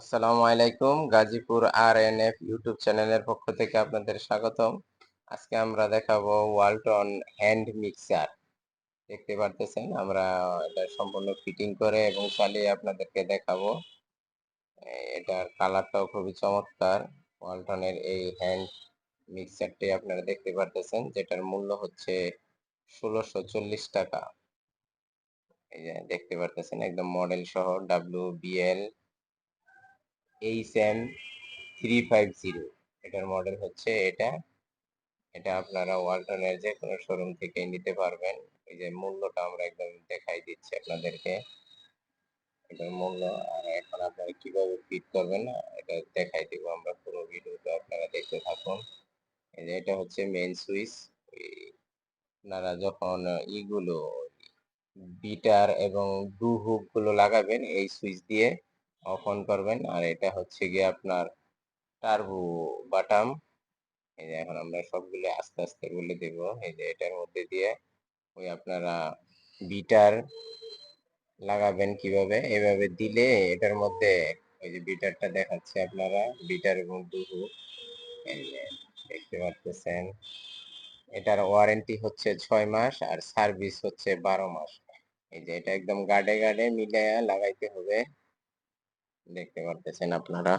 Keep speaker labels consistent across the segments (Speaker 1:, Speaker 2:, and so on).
Speaker 1: আসসালামু আলাইকুম, Gazipur R N F YouTube চ্যানেলের পক্ষ থেকে আপনাদের স্বাগতম। আজকে আমরা দেখাবো ওয়ালটন হ্যান্ড মিক্সার দেখতে পারতেছেন, আমরা এটা সম্পূর্ণ ফিটিং করে এবং চালিয়ে আপনাদেরকে দেখাবো। এটার কালারটাও খুবই চমৎকার ওয়ালটনের এই হ্যান্ড মিক্সারটি আপনারা দেখতে পারতেছেন, যেটার মূল্য হচ্ছে ষোলোশো চল্লিশ টাকা। এই যে দেখতে পারতেছেন, একদম মডেল সহ W BL H M three five zero. এটার মডেল হচ্ছে এটা। এটা আপনারা ওয়ালটনের যে কোনো শোরুম থেকে নিতে পারবেন। এই যে মূল্যটা আমরা একদম দেখাই দিচ্ছি আপনাদেরকে। এটার মূল্য, আর এখন আপনারা কীভাবে ফিট করবেন, এটা দেখাই দিব আমরা পুরো ভিডিওটা আপনারা দেখতে থাকুন। এই যে এটা হচ্ছে মেইন সুইচ আপনারা যখন ইগুলো বিটার এবং ডু হুকগুলো লাগাবেন, এই সুইচ দিয়ে অন করবেন। আর এটা হচ্ছে গিয়ে আপনার টার্বো বাটাম। এই যে এখন আমরা সবগুলো আস্তে আস্তে বলে দেব। এই যে এটার মধ্যে দিয়ে ওই আপনারা বিটার লাগাবেন কীভাবে? এভাবে দিলে এটার মধ্যে ওই যে বিটারটা দেখাচ্ছে আপনারা, বিটার এবং দুহু দেখতে পাচ্ছেন এটার ওয়ারেন্টি হচ্ছে ছয় মাস আর সার্ভিস হচ্ছে বারো মাস। এই যে এটা একদম গার্ডে গার্ডে মিলাইয়া লাগাইতে হবে। দেখতে পারতেছেন আপনারা।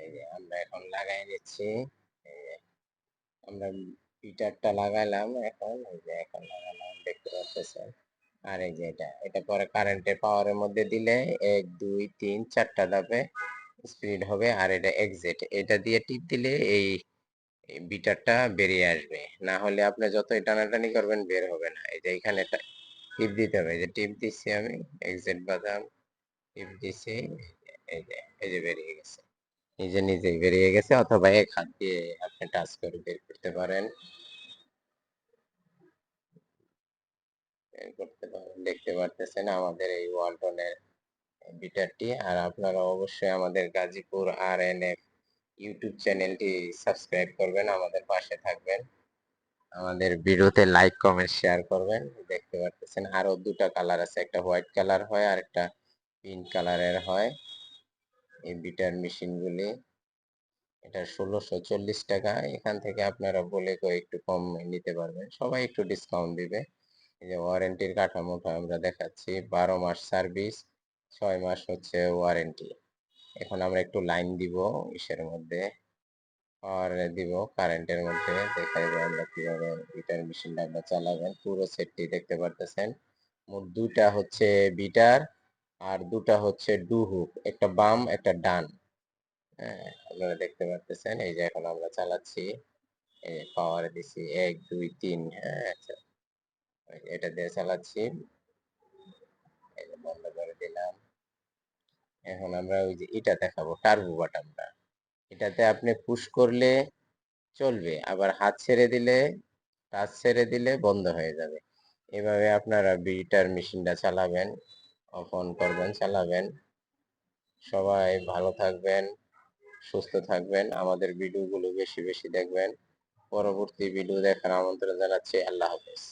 Speaker 1: এই যে আমরা এখন লাগাই যে আমরা হিটারটা লাগাইলাম এখন। এই যে এখন লাগালাম, দেখতে পারতেছেন। আর এই যে এটা এটা পরে কারেন্টের পাওয়ারের মধ্যে দিলে এক, দুই, তিন, চারটা ধাপে স্পিড হবে। আর এটা এক্সিট এটা দিয়ে টিপ দিলে এই বিটারটা বেরিয়ে আসবে। না হলে আপনি যতই টানাটানি করবেন, বের হবে না। এই যে এখানে টিপ দিতে হবে। যে টিপ দিচ্ছি আমি এক্সিট বাদাম। টিপ দিচ্ছি এই যে বেরিয়ে গেছে। নিজে নিজেই বেরিয়ে গেছে, অথবা এক হাত দিয়ে আপনি টাচ করে বের করতে পারেন। করতে পারেন, দেখতে পারতেছেন আমাদের এই ওয়ালটনের বিটারটি আর আপনারা অবশ্যই আমাদের Gazipur R N F YouTube চ্যানেলটি সাবস্ক্রাইব করবেন, আমাদের পাশে থাকবেন। আমাদের ভিডিওতে লাইক, কমেন্ট, শেয়ার করবেন। দেখতে পারতেছেন আরও দুটা কালার আছে, একটা হোয়াইট কালার হয় আর একটা পিঙ্ক কালারের হয়। এই বিটার মেশিনগুলি, এটা ষোলোশো চল্লিশ টাকা। এখান থেকে আপনারা বলে একটু কম নিতে পারবেন। সবাই একটু ডিসকাউন্ট দিবে। এই যে ওয়ারেন্টির কাঠামোটা আমরা দেখাচ্ছি। বারো মাস সার্ভিস ছয় মাস হচ্ছে ওয়ারেন্টি এখন আমরা একটু লাইন দিব ইসের মধ্যে। পাওয়ার দিব কারেন্টের মধ্যে। দেখা দেখাইবো আমরা কীভাবে বিটার মেশিনটা আমরা চালাবেন। পুরো সেটটি দেখতে পারতেছেন। মোট দুটা হচ্ছে বিটার আর দুটা হচ্ছে ডু হুক, একটা বাম, একটা ডান। হ্যাঁ আপনারা দেখতে পারতেছেন, এই যে এখন আমরা চালাচ্ছি। পাওয়ার দিছি, এক, দুই, তিন হ্যাঁ আচ্ছা। এটা দিয়ে চালাচ্ছি। বন্ধ করে দিলাম। এখন আমরা ওই যে এটা দেখাবো টার্বো বাটনটা এটাতে আপনি পুশ করলে চলবে, আবার হাত ছেড়ে দিলে টাচ ছেড়ে দিলে বন্ধ হয়ে যাবে। এভাবে আপনারা বিটার মেশিনটা চালাবেন। অন করবেন, চালাবেন। সবাই ভালো থাকবেন, সুস্থ থাকবেন, আমাদের ভিডিওগুলো বেশি বেশি দেখবেন। পরবর্তী ভিডিও দেখার আমন্ত্রণ জানাচ্ছি, আল্লাহ হাফেজ।